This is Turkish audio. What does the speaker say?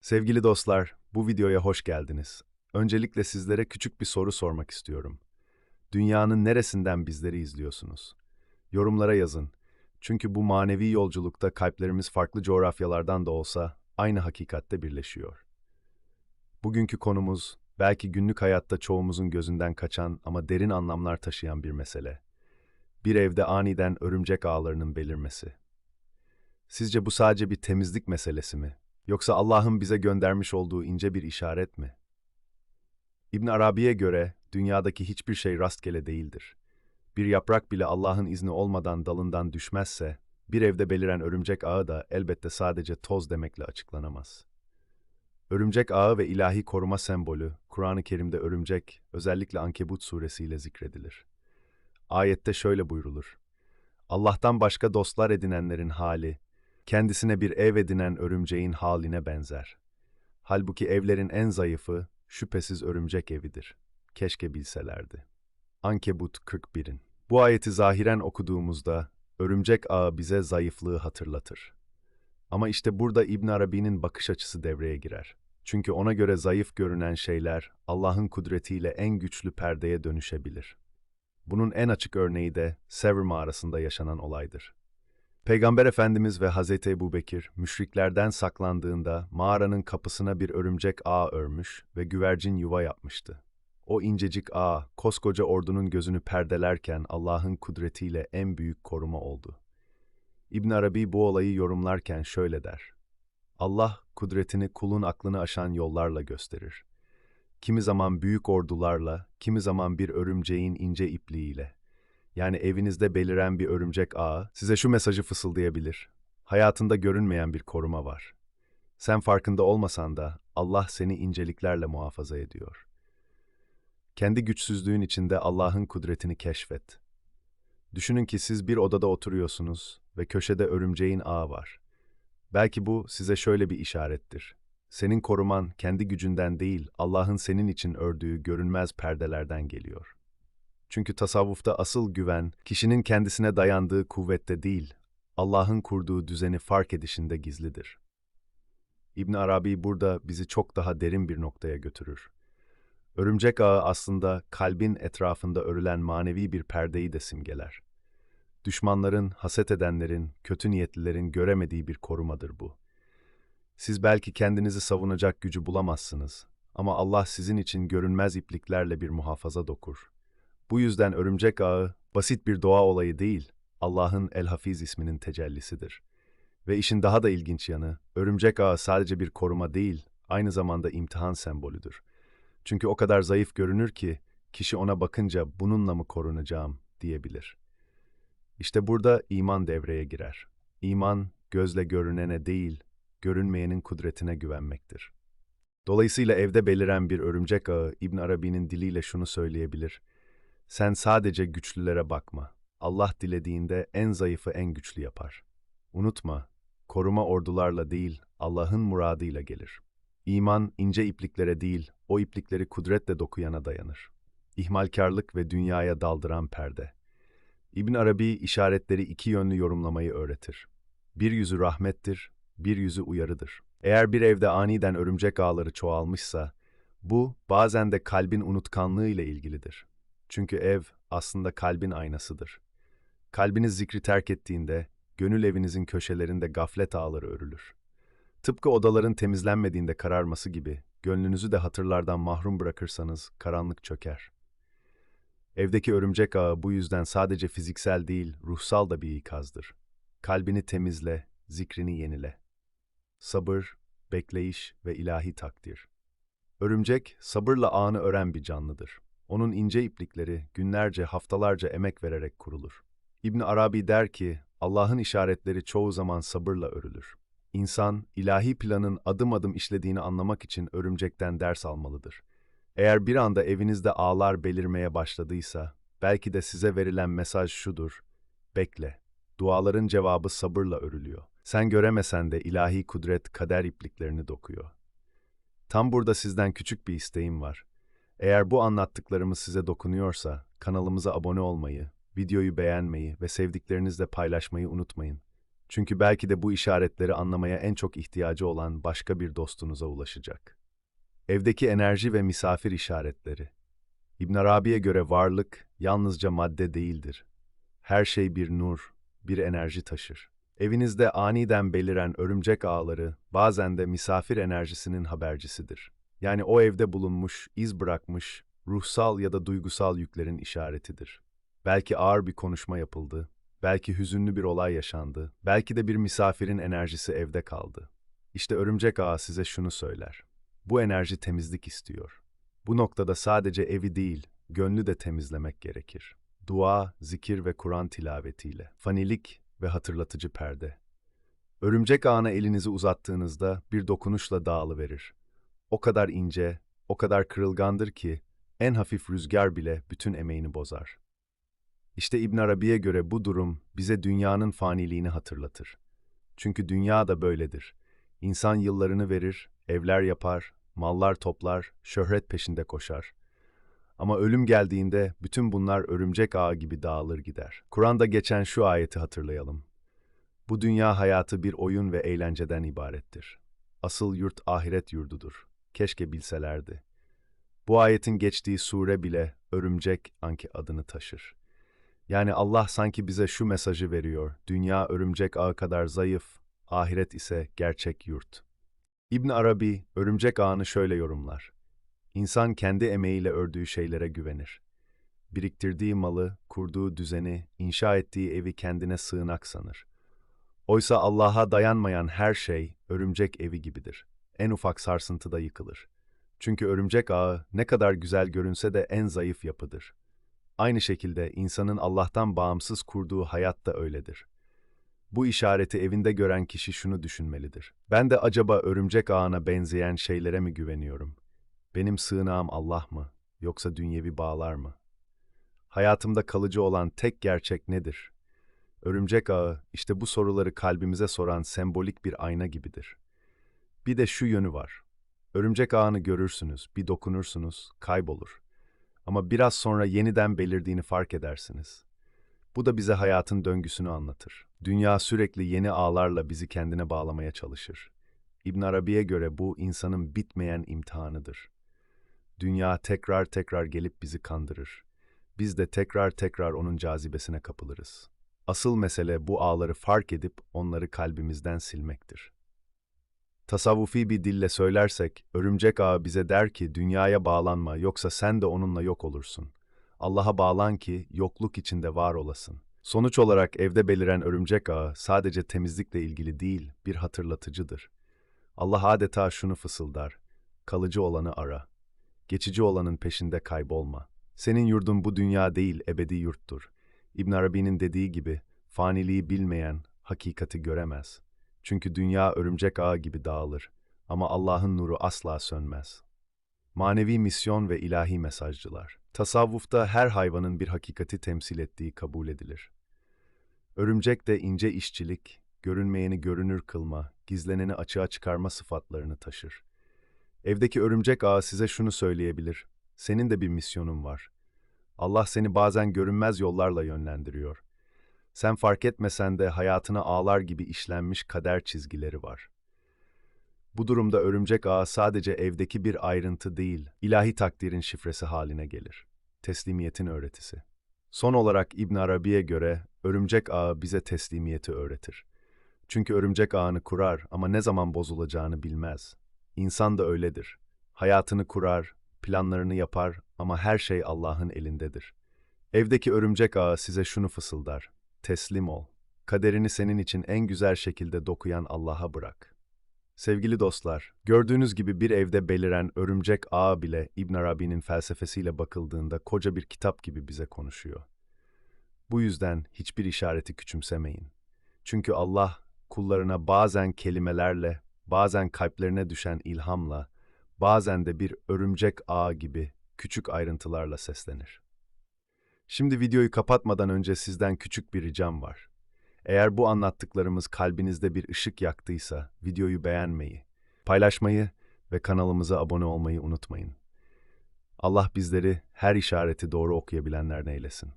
Sevgili dostlar, bu videoya hoş geldiniz. Öncelikle sizlere küçük bir soru sormak istiyorum. Dünyanın neresinden bizleri izliyorsunuz? Yorumlara yazın. Çünkü bu manevi yolculukta kalplerimiz farklı coğrafyalardan da olsa aynı hakikatte birleşiyor. Bugünkü konumuz belki günlük hayatta çoğumuzun gözünden kaçan ama derin anlamlar taşıyan bir mesele. Bir evde aniden örümcek ağlarının belirmesi. Sizce bu sadece bir temizlik meselesi mi? Yoksa Allah'ın bize göndermiş olduğu ince bir işaret mi? İbn Arabi'ye göre dünyadaki hiçbir şey rastgele değildir. Bir yaprak bile Allah'ın izni olmadan dalından düşmezse, bir evde beliren örümcek ağı da elbette sadece toz demekle açıklanamaz. Örümcek ağı ve ilahi koruma sembolü, Kur'an-ı Kerim'de örümcek, özellikle Ankebut suresiyle zikredilir. Ayette şöyle buyrulur. Allah'tan başka dostlar edinenlerin hali, kendisine bir ev edinen örümceğin haline benzer. Halbuki evlerin en zayıfı, şüphesiz örümcek evidir. Keşke bilselerdi. Ankebut 41'in. Bu ayeti zahiren okuduğumuzda, örümcek ağı bize zayıflığı hatırlatır. Ama işte burada İbn Arabi'nin bakış açısı devreye girer. Çünkü ona göre zayıf görünen şeyler Allah'ın kudretiyle en güçlü perdeye dönüşebilir. Bunun en açık örneği de Sevr mağarasında yaşanan olaydır. Peygamber Efendimiz ve Hazreti Ebu Bekir, müşriklerden saklandığında mağaranın kapısına bir örümcek ağ örmüş ve güvercin yuva yapmıştı. O incecik ağ, koskoca ordunun gözünü perdelerken Allah'ın kudretiyle en büyük koruma oldu. İbn Arabi bu olayı yorumlarken şöyle der. Allah, kudretini kulun aklını aşan yollarla gösterir. Kimi zaman büyük ordularla, kimi zaman bir örümceğin ince ipliğiyle yani evinizde beliren bir örümcek ağı size şu mesajı fısıldayabilir. Hayatında görünmeyen bir koruma var. Sen farkında olmasan da Allah seni inceliklerle muhafaza ediyor. Kendi güçsüzlüğün içinde Allah'ın kudretini keşfet. Düşünün ki siz bir odada oturuyorsunuz ve köşede örümceğin ağı var. Belki bu size şöyle bir işarettir. Senin koruman kendi gücünden değil, Allah'ın senin için ördüğü görünmez perdelerden geliyor.'' Çünkü tasavvufta asıl güven, kişinin kendisine dayandığı kuvvette değil, Allah'ın kurduğu düzeni fark edişinde gizlidir. İbn Arabi burada bizi çok daha derin bir noktaya götürür. Örümcek ağı aslında kalbin etrafında örülen manevi bir perdeyi de simgeler. Düşmanların, haset edenlerin, kötü niyetlilerin göremediği bir korumadır bu. Siz belki kendinizi savunacak gücü bulamazsınız ama Allah sizin için görünmez ipliklerle bir muhafaza dokur. Bu yüzden örümcek ağı basit bir doğa olayı değil, Allah'ın El-Hafiz isminin tecellisidir. Ve işin daha da ilginç yanı, örümcek ağı sadece bir koruma değil, aynı zamanda imtihan sembolüdür. Çünkü o kadar zayıf görünür ki, kişi ona bakınca bununla mı korunacağım diyebilir. İşte burada iman devreye girer. İman, gözle görünene değil, görünmeyenin kudretine güvenmektir. Dolayısıyla evde beliren bir örümcek ağı İbn Arabi'nin diliyle şunu söyleyebilir. Sen sadece güçlülere bakma. Allah dilediğinde en zayıfı en güçlü yapar. Unutma, koruma ordularla değil, Allah'ın muradıyla gelir. İman ince ipliklere değil, o iplikleri kudretle dokuyana dayanır. İhmalkarlık ve dünyaya daldıran perde. İbn Arabi işaretleri iki yönlü yorumlamayı öğretir. Bir yüzü rahmettir, bir yüzü uyarıdır. Eğer bir evde aniden örümcek ağları çoğalmışsa, bu bazen de kalbin unutkanlığı ile ilgilidir. Çünkü ev aslında kalbin aynasıdır. Kalbiniz zikri terk ettiğinde, gönül evinizin köşelerinde gaflet ağları örülür. Tıpkı odaların temizlenmediğinde kararması gibi, gönlünüzü de hatırlardan mahrum bırakırsanız karanlık çöker. Evdeki örümcek ağı bu yüzden sadece fiziksel değil, ruhsal da bir ikazdır. Kalbini temizle, zikrini yenile. Sabır, bekleyiş ve ilahi takdir. Örümcek, sabırla ağını ören bir canlıdır. Onun ince iplikleri günlerce, haftalarca emek vererek kurulur. İbn Arabi der ki, Allah'ın işaretleri çoğu zaman sabırla örülür. İnsan, ilahi planın adım adım işlediğini anlamak için örümcekten ders almalıdır. Eğer bir anda evinizde ağlar belirmeye başladıysa, belki de size verilen mesaj şudur, bekle, duaların cevabı sabırla örülüyor. Sen göremesen de ilahi kudret kader ipliklerini dokuyor. Tam burada sizden küçük bir isteğim var. Eğer bu anlattıklarımız size dokunuyorsa, kanalımıza abone olmayı, videoyu beğenmeyi ve sevdiklerinizle paylaşmayı unutmayın. Çünkü belki de bu işaretleri anlamaya en çok ihtiyacı olan başka bir dostunuza ulaşacak. Evdeki enerji ve misafir işaretleri. İbn Arabi'ye göre varlık yalnızca madde değildir. Her şey bir nur, bir enerji taşır. Evinizde aniden beliren örümcek ağları bazen de misafir enerjisinin habercisidir. Yani o evde bulunmuş, iz bırakmış, ruhsal ya da duygusal yüklerin işaretidir. Belki ağır bir konuşma yapıldı, belki hüzünlü bir olay yaşandı, belki de bir misafirin enerjisi evde kaldı. İşte örümcek ağı size şunu söyler. Bu enerji temizlik istiyor. Bu noktada sadece evi değil, gönlü de temizlemek gerekir. Dua, zikir ve Kur'an tilavetiyle. Fanilik ve hatırlatıcı perde. Örümcek ağına elinizi uzattığınızda bir dokunuşla dağılıverir. O kadar ince, o kadar kırılgandır ki en hafif rüzgar bile bütün emeğini bozar. İşte İbn Arabi'ye göre bu durum bize dünyanın faniliğini hatırlatır. Çünkü dünya da böyledir. İnsan yıllarını verir, evler yapar, mallar toplar, şöhret peşinde koşar. Ama ölüm geldiğinde bütün bunlar örümcek ağı gibi dağılır gider. Kur'an'da geçen şu ayeti hatırlayalım. Bu dünya hayatı bir oyun ve eğlenceden ibarettir. Asıl yurt ahiret yurdudur. Keşke bilselerdi. Bu ayetin geçtiği sure bile örümcek anki adını taşır. Yani Allah sanki bize şu mesajı veriyor. Dünya örümcek ağı kadar zayıf, ahiret ise gerçek yurt. İbn Arabi örümcek ağını şöyle yorumlar. İnsan kendi emeğiyle ördüğü şeylere güvenir. Biriktirdiği malı, kurduğu düzeni, inşa ettiği evi kendine sığınak sanır. Oysa Allah'a dayanmayan her şey örümcek evi gibidir. En ufak sarsıntıda yıkılır. Çünkü örümcek ağı ne kadar güzel görünse de en zayıf yapıdır. Aynı şekilde insanın Allah'tan bağımsız kurduğu hayat da öyledir. Bu işareti evinde gören kişi şunu düşünmelidir. Ben de acaba örümcek ağına benzeyen şeylere mi güveniyorum? Benim sığınağım Allah mı, yoksa dünyevi bağlar mı? Hayatımda kalıcı olan tek gerçek nedir? Örümcek ağı, işte bu soruları kalbimize soran sembolik bir ayna gibidir. Bir de şu yönü var. Örümcek ağını görürsünüz, bir dokunursunuz, kaybolur. Ama biraz sonra yeniden belirdiğini fark edersiniz. Bu da bize hayatın döngüsünü anlatır. Dünya sürekli yeni ağlarla bizi kendine bağlamaya çalışır. İbn Arabi'ye göre bu insanın bitmeyen imtihanıdır. Dünya tekrar tekrar gelip bizi kandırır. Biz de tekrar tekrar onun cazibesine kapılırız. Asıl mesele bu ağları fark edip onları kalbimizden silmektir. Tasavvufi bir dille söylersek, örümcek ağı bize der ki dünyaya bağlanma yoksa sen de onunla yok olursun. Allah'a bağlan ki yokluk içinde var olasın. Sonuç olarak evde beliren örümcek ağı sadece temizlikle ilgili değil, bir hatırlatıcıdır. Allah adeta şunu fısıldar, kalıcı olanı ara. Geçici olanın peşinde kaybolma. Senin yurdun bu dünya değil, ebedi yurttur. İbn Arabi'nin dediği gibi, faniliği bilmeyen hakikati göremez. Çünkü dünya örümcek ağı gibi dağılır ama Allah'ın nuru asla sönmez. Manevi misyon ve ilahi mesajcılar. Tasavvufta her hayvanın bir hakikati temsil ettiği kabul edilir. Örümcek de ince işçilik, görünmeyeni görünür kılma, gizleneni açığa çıkarma sıfatlarını taşır. Evdeki örümcek ağı size şunu söyleyebilir. Senin de bir misyonun var. Allah seni bazen görünmez yollarla yönlendiriyor. Sen fark etmesen de hayatına ağlar gibi işlenmiş kader çizgileri var. Bu durumda örümcek ağı sadece evdeki bir ayrıntı değil, ilahi takdirin şifresi haline gelir. Teslimiyetin öğretisi. Son olarak İbn Arabi'ye göre örümcek ağı bize teslimiyeti öğretir. Çünkü örümcek ağını kurar ama ne zaman bozulacağını bilmez. İnsan da öyledir. Hayatını kurar, planlarını yapar ama her şey Allah'ın elindedir. Evdeki örümcek ağı size şunu fısıldar. Teslim ol. Kaderini senin için en güzel şekilde dokuyan Allah'a bırak. Sevgili dostlar, gördüğünüz gibi bir evde beliren örümcek ağı bile İbn Arabi'nin felsefesiyle bakıldığında koca bir kitap gibi bize konuşuyor. Bu yüzden hiçbir işareti küçümsemeyin. Çünkü Allah kullarına bazen kelimelerle, bazen kalplerine düşen ilhamla, bazen de bir örümcek ağı gibi küçük ayrıntılarla seslenir. Şimdi videoyu kapatmadan önce sizden küçük bir ricam var. Eğer bu anlattıklarımız kalbinizde bir ışık yaktıysa videoyu beğenmeyi, paylaşmayı ve kanalımıza abone olmayı unutmayın. Allah bizleri her işareti doğru okuyabilenlerden eylesin.